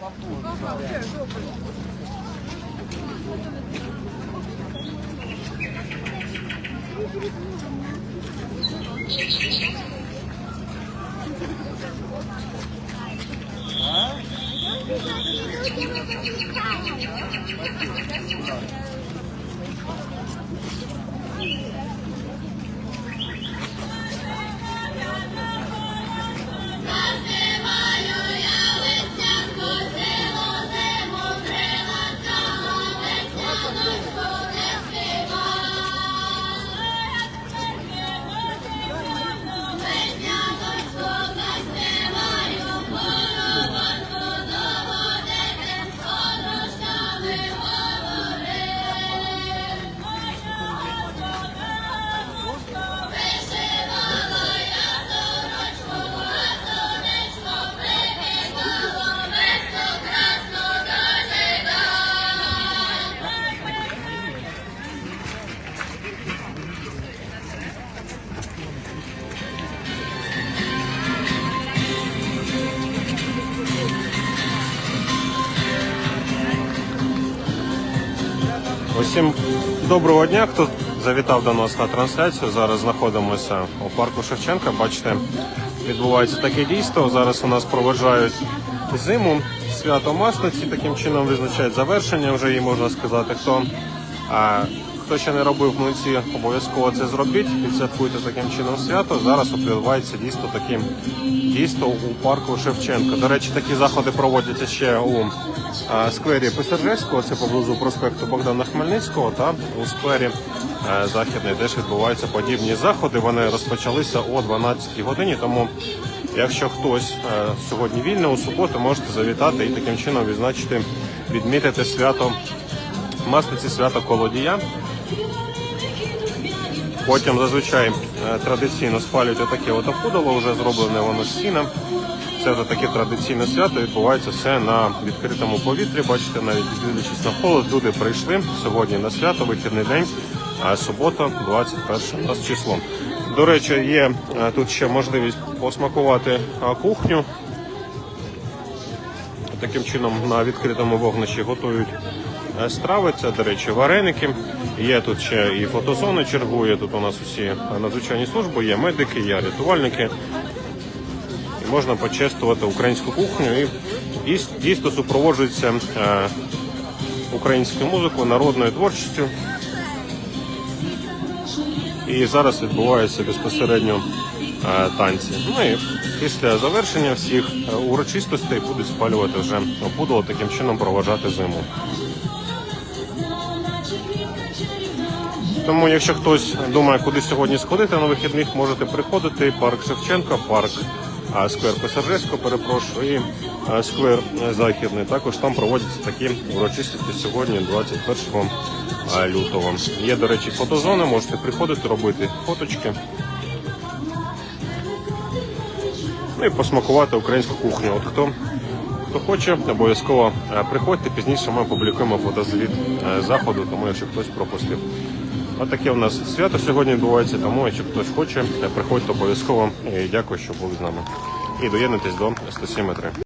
啊 여. Усім доброго дня, хто завітав до нас на трансляцію. Зараз знаходимося у парку Шевченка. Бачите, відбувається таке дійство. Зараз у нас проведжають зиму, свято Масниці. Таким чином визначають завершення. Вже її можна сказати. Хто хто ще не робив млинці, обов'язково це зробіть. Відсвяткуйте таким чином свято. Зараз відбувається дійство таке дійство у парку Шевченка. До речі, такі заходи проводяться ще у сквері Писаржевського, це поблизу проспекту Богдана Хмельницького, та у сквері е, Західний теж відбуваються подібні заходи. Вони розпочалися о 12 годині. Тому, якщо хтось е, сьогодні вільний у суботу, можете завітати і таким чином відзначити, відмітити свято масниці свято Колодія. Потім зазвичай е, традиційно спалюють отаке от опудало, вже зроблене воно з. Це вже таке традиційне свято. Відбувається все на відкритому повітрі. Бачите, навіть дивлячись на холод, люди прийшли сьогодні на свято, вихідний день, а субота, 21 у нас число. До речі, є е, тут ще можливість посмакувати е, кухню. Таким чином на відкритому вогнищі готують страви. Це, до речі, вареники. Є тут ще і фотозони чергує. Тут у нас усі е, надзвичайні служби, є медики, є рятувальники. І можна почистувати українську кухню. І дійсно супроводжується е, українською музикою, народною творчістю. І зараз відбуваються безпосередньо е, танці. Ну і після завершення всіх е, урочистостей будуть спалювати вже опудало, таким чином проважати зиму. Тому, якщо хтось думає, куди сьогодні сходити на вихідних, можете приходити. Парк Шевченка, парк сквер Писаржевського, перепрошую, і сквер е, Західний. Також там проводяться такі урочистості сьогодні, 21 лютого. Є, до речі, фотозона, можете приходити, робити фоточки. Ну і посмакувати українську кухню. От хто, хто хоче, обов'язково е, приходьте. Пізніше ми опублікуємо фотозвіт е, заходу, тому якщо хтось пропустив. Отаке таке у нас свято сьогодні відбувається, тому якщо хтось хоче, е, приходьте обов'язково. І дякую, що були з нами. І доєднуйтесь до 107 метри.